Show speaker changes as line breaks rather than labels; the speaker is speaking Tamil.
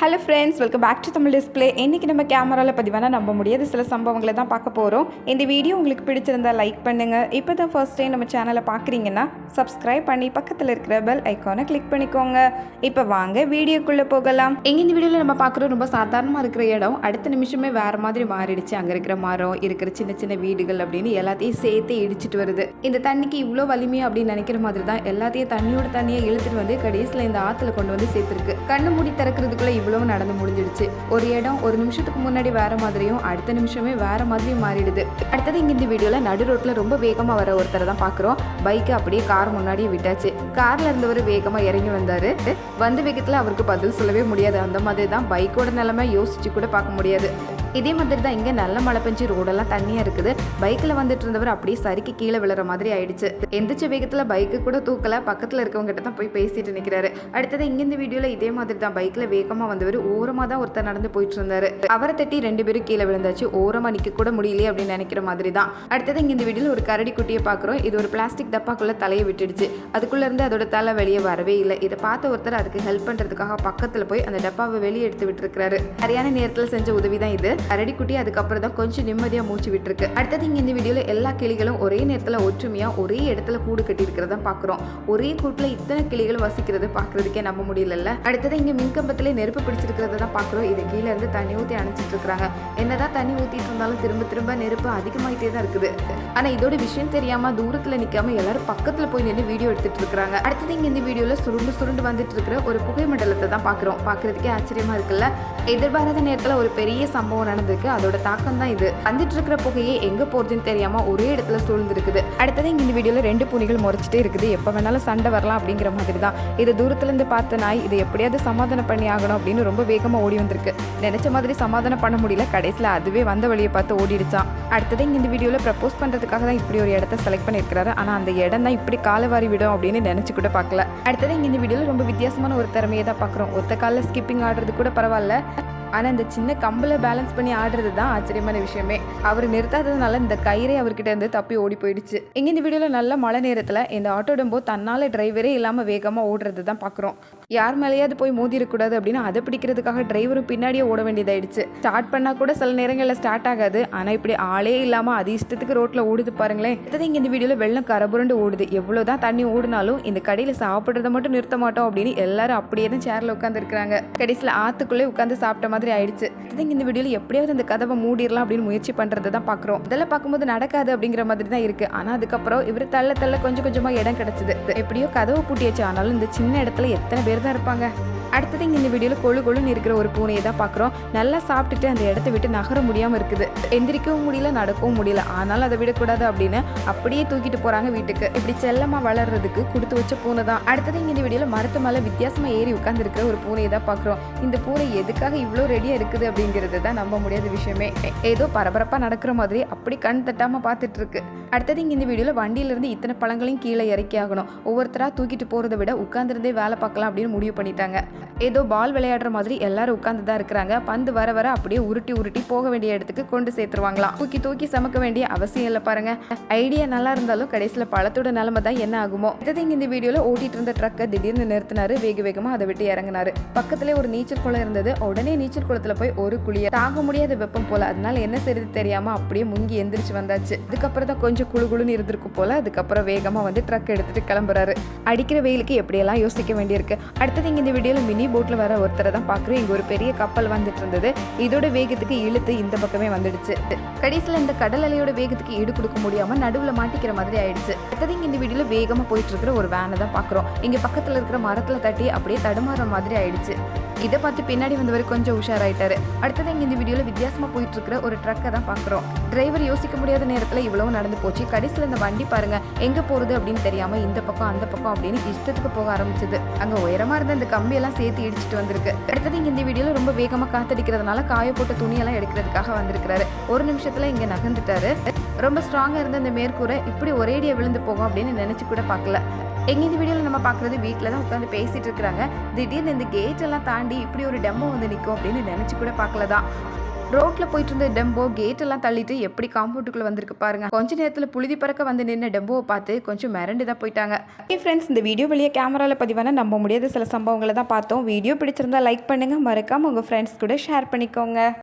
Hello friends welcome back to Tamil display இன்றைக்கி நம்ம கேமராவில் பதிவான நம்ப முடியாத சில சம்பவங்களை தான் பார்க்க போகிறோம் இந்த வீடியோ உங்களுக்கு பிடிச்சிருந்தா லைக் பண்ணுங்கள் இப்போ தான் ஃபர்ஸ்ட் டைம் நம்ம சேனலை பார்க்குறீங்கன்னா சப்ஸ்கிரைப் பண்ணி பக்கத்தில் இருக்கிற பெல் ஐக்கானை கிளிக் பண்ணிக்கோங்க. இப்போ வாங்க வீடியோக்குள்ளே போகலாம். எங்கே இந்த வீடியோவில் நம்ம பார்க்குறோம் ரொம்ப சாதாரணமாக இருக்கிற இடம். அடுத்த நிமிஷமே வேறு மாதிரி மாறிடுச்சு. அங்கே இருக்கிற மரம் இருக்கிற சின்ன சின்ன வீடுகள் அப்படின்னு எல்லாத்தையும் சேர்த்து இடிச்சிட்டு வருது. இந்த தண்ணிக்கு இவ்வளோ வலிமை அப்படின்னு நினைக்கிற மாதிரி தான் எல்லாத்தையும் தண்ணியோட தண்ணியை இழுத்துட்டு வந்து கடைசியில் இந்த ஆற்றுல கொண்டு வந்து சேர்த்துருக்கு. கண்ணு மூடி திறக்கிறதுக்குள்ளே இவ்வளவு நடந்து முடிஞ்சிடுச்சு. ஒரு இடம் ஒரு நிமிஷத்துக்கு முன்னாடி வேற மாதிரியும் அடுத்த நிமிஷமே வேற மாதிரியும் மாறிடுது. அடுத்தது இங்க இந்த வீடியோல நடு ரோட்ல ரொம்ப வேகமா வர ஒருத்தரை தான் பாக்குறோம். பைக்கை அப்படியே கார் முன்னாடியே விட்டாச்சு. கார்ல இருந்தவர் வேகமா இறங்கி வந்தாரு. வந்த வேகத்துல அவருக்கு பதில் சொல்லவே முடியாது. அந்த மாதிரி தான் பைக்கோட நிலைமை யோசிச்சு கூட பார்க்க முடியாது. இதே மாதிரி தான் இங்கே நல்ல மழை பெஞ்சு ரோடெல்லாம் தண்ணியாக இருக்குது. பைக்கில் வந்துட்டு இருந்தவர் அப்படியே சறுக்கி கீழே விழுற மாதிரி ஆயிடுச்சு. எந்திரிச்ச வேகத்தில் பைக்கு கூட தூக்கல. பக்கத்தில் இருக்கவங்ககிட்ட தான் போய் பேசிட்டு நிற்கிறாரு அடுத்தது இங்கே இந்த வீடியோவில் இதே மாதிரி தான் பைக்கில் வேகமாக வந்தவர் ஓரமாக தான் ஒருத்தர் நடந்து போயிட்டு இருந்தாரு அவரை தட்டி ரெண்டு பேரும் கீழே விழுந்தாச்சு. ஓரமாக நிற்க கூட முடியலையே அப்படின்னு நினைக்கிற மாதிரி தான். அடுத்தது இங்கே இந்த வீடியோவில் ஒரு கரடி குட்டியை பார்க்குறோம் இது ஒரு பிளாஸ்டிக் டப்பாக்குள்ளே தலையை விட்டுடுச்சு. அதுக்குள்ளேருந்து அதோட தலை வெளியே வரவே இல்லை. இதை பார்த்த ஒருத்தர் அதுக்கு ஹெல்ப் பண்ணுறதுக்காக பக்கத்தில் போய் அந்த டப்பாவை வெளியே எடுத்து விட்டுருக்காரு சரியான நேரத்தில் செஞ்ச உதவி தான் இது. அரடி குட்டி அதுக்கப்புறம் தான் கொஞ்சம் நிம்மதியாக மூச்சு விட்டுருக்கு. அடுத்தது இங்கே இந்த வீடியோவில் எல்லா கிளிகளும் ஒரே நேரத்தில் ஒற்றுமையாக ஒரே இடத்துல கூடு கட்டி இருக்கிறத பார்க்குறோம் ஒரே கூட்டில் இத்தனை கிளிகள் வசிக்கிறது பார்க்குறதுக்கே நம்ப முடியலல்ல. அடுத்தது இங்கே மின்கம்பத்தில் நெருப்பு பிடிச்சிருக்கிறத தான் பார்க்குறோம் இது கீழே இருந்து தண்ணி ஊற்றி அணைச்சிட்டு இருக்கிறாங்க என்னதான் தண்ணி ஊற்றிட்டு இருந்தாலும் திரும்ப திரும்ப நெருப்பு அதிகமாயிட்டே தான் இருக்குது. ஆனால் இதோட விஷயம் தெரியாமல் தூரத்தில் நிற்காம எல்லாரும் பக்கத்தில் போய் நின்று வீடியோ எடுத்துட்டு இருக்கிறாங்க அடுத்தது இங்கே இந்த வீடியோவில் சுருண்டு சுருண்டு வந்துட்டு இருக்கிற ஒரு புகை மண்டலத்தை தான் பார்க்குறோம் பார்க்குறதுக்கே ஆச்சரியமா இருக்குல்ல? எதிர்பாராத நேரத்தில் ஒரு பெரிய சம்பவம் நடந்திருக்கு. அதோட தாக்கம் தான் இது. வந்துட்டு இருக்கிற புகையே எங்கே போகிறதுன்னு தெரியாமல் ஒரே இடத்துல சூழ்ந்துருக்குது. அடுத்தது இங்கே இந்த வீடியோவில் ரெண்டு பூனைகள் முறைச்சிட்டே இருக்குது. எப்போ வேணாலும் சண்டை வரலாம் அப்படிங்கிற மாதிரி தான் இது தூரத்துலேருந்து பார்த்த நாய் இதை எப்படியாவது சமாதானம் பண்ணி ஆகணும் அப்படின்னு ரொம்ப வேகமாக ஓடி வந்திருக்கு. நினைச்ச மாதிரி சமாதானம் பண்ண முடியல. கடைசியில் அதுவே வந்த வழியை பார்த்து ஓடிடுச்சான் அடுத்தது இங்கே இந்த வீடியோவில் ப்ரப்போஸ் பண்ணுறதுக்காக தான் இப்படி ஒரு இடத்த செலக்ட் பண்ணியிருக்கிறாரு. ஆனால் அந்த இடம் தான் இப்படி காலவாரி விடும் அப்படின்னு நினச்சி கூட பார்க்கல. அடுத்தது இங்கே இந்த வீடியோவில் ரொம்ப வித்தியாசமான ஒரு திறமையை தான் பார்க்குறோம். ஒத்த காலில் ஸ்கிப்பிங் ஆடுறது கூட பரவாயில்ல. ஆனால் இந்த சின்ன கம்பில் பேலன்ஸ் பண்ணி ஆடுறது தான் ஆச்சரியமான விஷயமே. அவர் நிறுத்தாததுனால இந்த கயிறே அவர்கிட்ட இருந்து தப்பி ஓடி போயிடுச்சு. இங்கே இந்த வீடியோவில் நல்ல மழை நேரத்தில் இந்த ஆட்டோ டெம்போ தன்னால் டிரைவரே இல்லாமல் வேகமாக ஓடுறது தான் பார்க்குறோம் யார் மேலேயாவது போய் மோதிரக்கூடாது அப்படின்னு அதை பிடிக்கிறதுக்காக டிரைவரும் பின்னாடியே ஓட வேண்டியதாயிடுச்சு. ஸ்டார்ட் பண்ணால் கூட சில நேரங்களில் ஸ்டார்ட் ஆகாது. ஆனால் இப்படி ஆளே இல்லாமல் அது இஷ்டத்துக்கு ரோட்டில் ஓடுது பாருங்களேன். அடுத்தது இங்கே இந்த வீடியோவில் வெள்ளம் கரபுரண்டு ஓடுது. எவ்வளோ தான் தண்ணி ஓடினாலும் இந்த கடையில் சாப்பிட்றத மட்டும் நிறுத்த மாட்டோம் அப்படின்னு எல்லாரும் அப்படியே தான் சேரில் உட்காந்துருக்காங்க கடைசியில் ஆற்றுக்குள்ளே உட்காந்து சாப்பிட்ட மாதிரி ஆயிடுச்சு. அடுத்தது இந்த வீடியோவில் எப்படியாவது அந்த கதவை மூடிடலாம் அப்படின்னு முயற்சி பண்ணுறது தான் பார்க்குறோம் இதெல்லாம் பார்க்கும்போது நடக்காது அப்படிங்கிற மாதிரி தான் இருக்கு. ஆனால் அதுக்கப்புறம் இவர் தள்ள தள்ள கொஞ்சம் கொஞ்சமாக இடம் கிடச்சிது. எப்படியோ கதவை பூட்டியாச்சு. ஆனாலும் இந்த சின்ன இடத்துல எத்தனை பேர் தான் இருப்பாங்க? அடுத்தது இங்கே இந்த வீடியோவில் கொழு கொழுன்னு இருக்கிற ஒரு பூனையை தான் பார்க்குறோம். நல்லா சாப்பிட்டுட்டு அந்த இடத்த விட்டு நகர முடியாமல் இருக்குது. எந்திரிக்கவும் முடியல நடக்கவும் முடியல. ஆனாலும் அதை விடக்கூடாது அப்படின்னு அப்படியே தூக்கிட்டு போகிறாங்க வீட்டுக்கு. இப்படி செல்லமாக வளர்றதுக்கு கொடுத்து வச்ச பூனை தான். அடுத்தது இங்கே இந்த வீடியோவில் மரத்து மேலே வித்தியாசமாக ஏறி உட்காந்துருக்கிற ஒரு பூனையை தான் பார்க்குறோம். இந்த பூனை எதுக்காக இவ்வளோ ரெடியாக இருக்குது அப்படிங்கிறது தான் நம்ப முடியாத விஷயமே. ஏதோ பரபரப்பாக நடக்கிற மாதிரி அப்படி கண் தட்டாமல் பார்த்துட்டு இருக்கு அடுத்தது இங்கே இந்த வீடியோவில் வண்டியிலேருந்து இத்தனை பழங்களையும் கீழே இறக்கி ஆகணும். ஒவ்வொருத்தராக தூக்கிட்டு போகிறத விட உட்காந்துருந்தே வேலை பார்க்கலாம் அப்படின்னு முடிவு பண்ணிட்டாங்க. ஏதோ பால் விளையாடுற மாதிரி எல்லாரும் உட்காந்து தான் இருக்கிறாங்க. பந்து வர வர அப்படியே உருட்டி உருட்டி போக வேண்டிய இடத்துக்கு கொண்டு சேர்த்துருவாங்களாம். தூக்கி தூக்கி சமக்க வேண்டிய அவசியம் இல்லை பாருங்க. ஐடியா நல்லா இருந்தாலும் கடைசியில் பழத்தோட நிலைமை தான் என்ன ஆகுமோ. அடுத்தது இந்த வீடியோவில் ஓட்டிட்டு இருந்த ட்ரக்கை திடீர்னு நிறுத்தினாரு. வேக வேகமாக அதை விட்டு இறங்கினாரு. பக்கத்துல ஒரு நீச்சல் குளம் இருந்தது. உடனே நீச்சல் குளத்துல போய் ஒரு குழிய தாங்க முடியாத வெப்பம் போல. அதனால என்ன செய்யறது தெரியாம அப்படியே முங்கி எந்திரிச்சு வந்தாச்சு. அதுக்கப்புறம் தான் கொஞ்சம் குழு குழுன்னு இருந்திருக்கும் போல. அதுக்கப்புறம் வேகமா வந்து ட்ரக் எடுத்துட்டு கிளம்புறாரு. அடிக்கிற வெயிலுக்கு எப்படியெல்லாம் யோசிக்க வேண்டியிருக்கு? அடுத்தது இங்க இந்த வீடியோல மினி போட்ல வர ஒருத்தரை தான் பாக்குறோம் இங்க ஒரு பெரிய கப்பல் வந்துட்டு இருந்தது. இதோட வேகத்துக்கு இழுத்து இந்த பக்கமே வந்துடுச்சு. கடைசியில் இந்த கடல் அலையோட வேகத்துக்கு ஈடு கொடுக்க முடியாம நடுவுல மாட்டிக்கிற மாதிரி ஆயிடுச்சு. அடுத்தது இங்க இந்த வீடியோல வேகமா போயிட்டு இருக்கிற ஒரு வேனை தான் பாக்குறோம். இங்க பக்கத்துல இருக்கிற மரத்துல தட்டி அப்படியே தடுமாற மாதிரி ஆயிடுச்சு. இதை பார்த்து பின்னாடி வந்தவர் கொஞ்சம் உஷாராயிட்டாரு. அடுத்தது இங்கே இந்த வீடியோவில் வித்தியாசமாக போயிட்டு இருக்கிற ஒரு ட்ரக்கை தான் பார்க்குறோம். டிரைவர் யோசிக்க முடியாத நேரத்தில் இவ்வளவு நடந்து போச்சு. கடைசியில் இந்த வண்டி பாருங்க எங்கே போகிறது அப்படின்னு தெரியாமல் இந்த பக்கம் அந்த பக்கம் அப்படின்னு இஷ்டத்துக்கு போக ஆரம்பிச்சது. அங்கே உயரமாக இருந்த அந்த கம்பியெல்லாம் சேர்த்து இடிச்சிட்டு வந்திருக்கு. அடுத்தது இங்கே இந்த வீடியோவில் ரொம்ப வேகமாக காத்தடிக்கிறதுனால காய போட்ட துணியெல்லாம் எடுக்கிறதுக்காக வந்திருக்கிறாரு. ஒரு நிமிஷத்தில் இங்கே நகர்ந்துட்டாரு. ரொம்ப ஸ்ட்ராங்காக இருந்த அந்த மேற்கூரை இப்படி ஒரேடியாக விழுந்து போகும் அப்படின்னு நினச்சி கூட பார்க்கல. எங்க இந்த வீடியோவில் நம்ம பார்க்குறது வீட்டில் தான் உட்காந்து பேசிகிட்டு இருக்கிறாங்க. திடீர்னு இந்த கேட் எல்லாம் தாண்டி இப்படி ஒரு டெம்மோ வந்து நிற்கும் அப்படின்னு நினச்சி கூட பார்க்கல தான் ரோட்ல போயிட்டு இருந்த டெம்போ கேட் எல்லாம் தள்ளிட்டு எப்படி காம்பவுண்டுக்குள்ள வந்திருக்கு பாருங்க. கொஞ்ச நேரத்துல புழுதி பறக்க வந்து நின்று டெம்போவை பார்த்து கொஞ்சம் மிரண்டு தான் போயிட்டாங்க. ஓகே ஃப்ரெண்ட்ஸ் இந்த வீடியோ வெளியே கேமரால பதிவான நம்ப முடியாத சில சம்பவங்களை தான் பார்த்தோம். வீடியோ பிடிச்சிருந்தா லைக் பண்ணுங்க. மறக்காம உங்க ஃப்ரெண்ட்ஸ் கூட ஷேர் பண்ணிக்கோங்க.